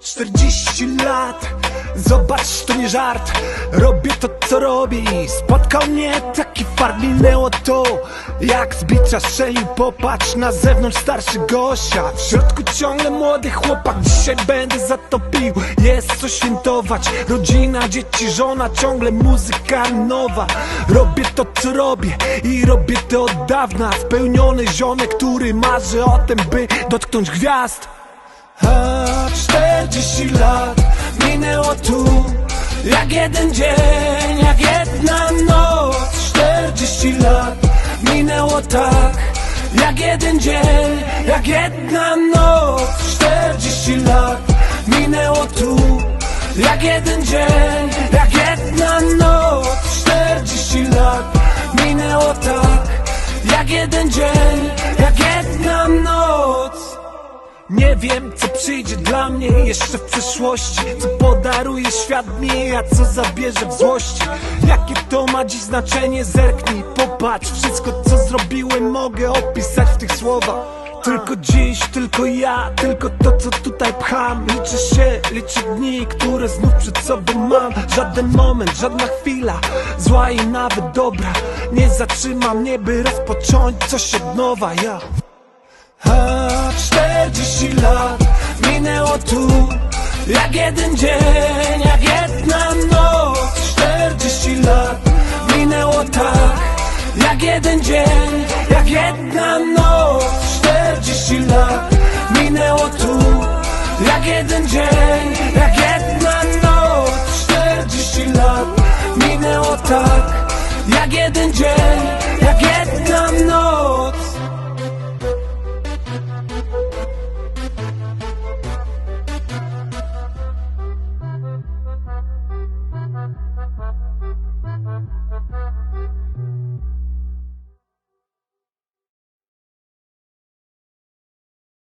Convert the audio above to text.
40 lat. Zobacz, to nie żart. Robię to, co robię i spotkał mnie taki fart Minęło to, jak z bicza strzelił. Popatrz na zewnątrz starszy gościa. W środku ciągle młody chłopak. Dzisiaj będę za to pił. Jest co świętować. Rodzina, dzieci, żona Ciągle muzyka nowa. Robię to, co robię I robię to od dawna. Spełniony ziomek, który marzy o tym, by dotknąć gwiazd a 40 lat minęło tu Jak jeden dzień, jak jedna noc. 40 lat minęło tak Jak jeden dzień, jak jedna noc. 40 lat minęło tu Jak jeden dzień, jak jedna noc nie wiem, co przyjdzie dla mnie jeszcze w przyszłości. Co podaruje świat mi, a co zabierze w złości. Jakie to ma dziś znaczenie, zerknij, popatrz. Wszystko, co zrobiłem, mogę opisać w tych słowach. Tylko dziś, tylko ja, tylko to co tutaj pcham. Liczy się, liczy dni, które znów przed sobą mam. Żaden moment, żadna chwila, zła i nawet dobra Nie zatrzyma mnie, by rozpocząć coś od nowa, ja 40 lat minęło tu Jak jeden dzień, jak jedna noc. 40 lat minęło tak Jak jeden dzień, jak jedna noc. 40 lat minęło tu Jak jeden dzień, jak jedna noc. 40 lat minęło tak Jak jeden dzień